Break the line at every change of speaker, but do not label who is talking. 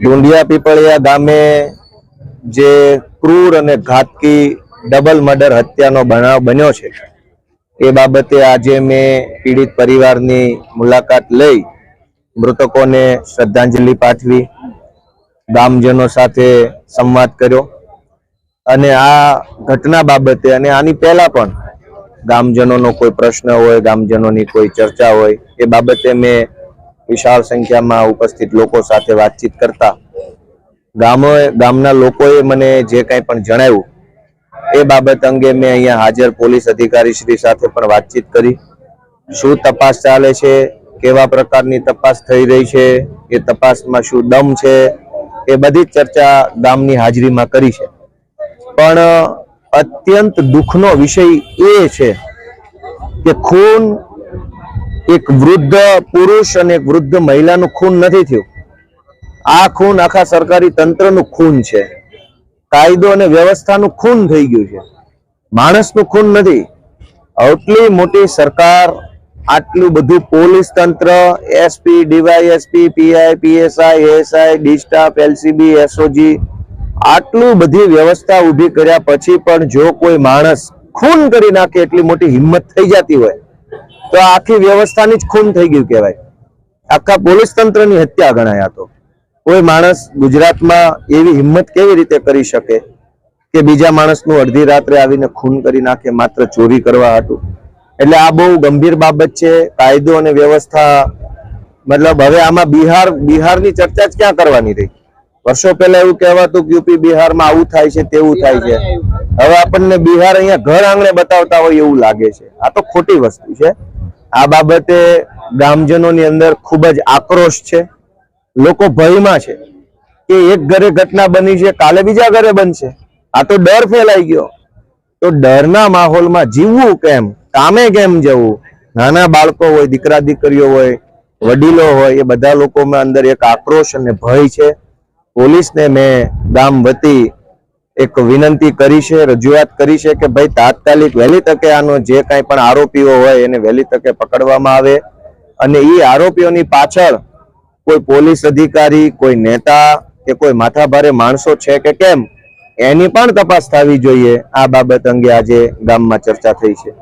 ડુંડિયા પીપળિયા ગામે જે ક્રૂર અને ઘાતકી ડબલ મર્ડર હત્યાનો બનાવ બન્યો છે, એ બાબતે આજે મેં પીડિત પરિવારની મુલાકાત લઈ મૃતકોને શ્રદ્ધાંજલિ પાઠવી, ગામજનો સાથે સંવાદ કર્યો અને આ ઘટના બાબતે અને આની પહેલા પણ ગામજનોનો કોઈ પ્રશ્ન હોય, ગામજનોની કોઈ ચર્ચા હોય, એ બાબતે મેં વિશાળ સંખ્યામાં ઉપસ્થિત લોકો સાથે વાતચીત કરતા ગામો ગામના લોકોએ મને જે કંઈ પણ જણાવ્યું, એ બાબત અંગે મેં અહીંયા હાજર પોલીસ અધિકારી શ્રી સાથે પણ વાતચીત કરી. શું તપાસ ચાલે છે? કેવા પ્રકારની તપાસ થઈ રહી છે? એ તપાસમાં શું દમ છે? એ બધી ચર્ચા ગામની હાજરીમાં કરી છે. પણ અત્યંત દુઃખનો વિષય એ છે કે ખૂન એક વૃદ્ધ પુરુષ અને એક વૃદ્ધ મહિલાનું ખૂન નથી થયું. આ ખૂન આખા સરકારી તંત્રનું ખૂન છે. કાયદો અને વ્યવસ્થાનું ખૂન થઈ ગયું છે. માણસનું ખૂન નથી. આટલી મોટી સરકાર, આટલું બધું પોલીસ તંત્ર, SP, DYSP, PI, PSI, ASI D staff LCB, SOG, આટલું બધી વ્યવસ્થા ઊભી કર્યા પછી પણ જો કોઈ માણસ ખૂન કરી નાખે એટલી મોટી હિંમત થઈ જતી હોય તો આખી વ્યવસ્થાની જ ખૂન થઈ ગયું કહેવાય. આખા પોલીસ તંત્રની હત્યા ગણાય તો. કોઈ માણસ ગુજરાતમાં એવી હિંમત કેવી રીતે કરી શકે કે બીજા માણસનું અડધી રાત્રે આવીને ખૂન કરી નાખે માત્ર ચોરી કરવા હતું? એટલે આ બહુ ગંભીર બાબત છે. કાયદો અને વ્યવસ્થા મતલબ હવે આમાં બિહાર બિહારની ચર્ચા જ ક્યાં કરવાની રહી? વર્ષો પહેલા એવું કહેવાતું કે યુપી બિહારમાં આવું થાય છે તેવું થાય છે. હવે આપણને બિહાર અહીંયા ઘર આંગણે બતાવતા હોય એવું લાગે છે. આ તો ખોટી વસ્તુ છે. આ બાબતે ગામજનોની અંદર ખૂબ જ આક્રોશ છે. લોકો ભયમાં છે કે એક ઘરે ઘટના બની છે, કાલે બીજા ઘરે બનશે. આ તો ડર ફેલાઈ ગયો. તો ડરના માહોલમાં જીવવું કેમ? કામે કેમ જવું? નાના બાળકો હોય, દીકરા દીકરીઓ હોય, વડીલો હોય, એ બધા લોકોમાં અંદર એક આક્રોશ અને ભય છે. પોલીસને મેં ગામ વતી એક વિનંતી કરી છે, રજૂઆત કરી છે કે ભાઈ તાત્કાલિક વહેલી તકે આનો જે કાંઈ પણ આરોપીઓ હોય એને વહેલી તકે પકડવામાં આવે અને એ આરોપીઓની પાછળ કોઈ પોલીસ અધિકારી, કોઈ નેતા કે કોઈ માથાભારે માણસો છે કે કેમ, એની પણ તપાસ થવી જોઈએ. આ બાબત અંગે આજે ગામમાં ચર્ચા થઈ છે.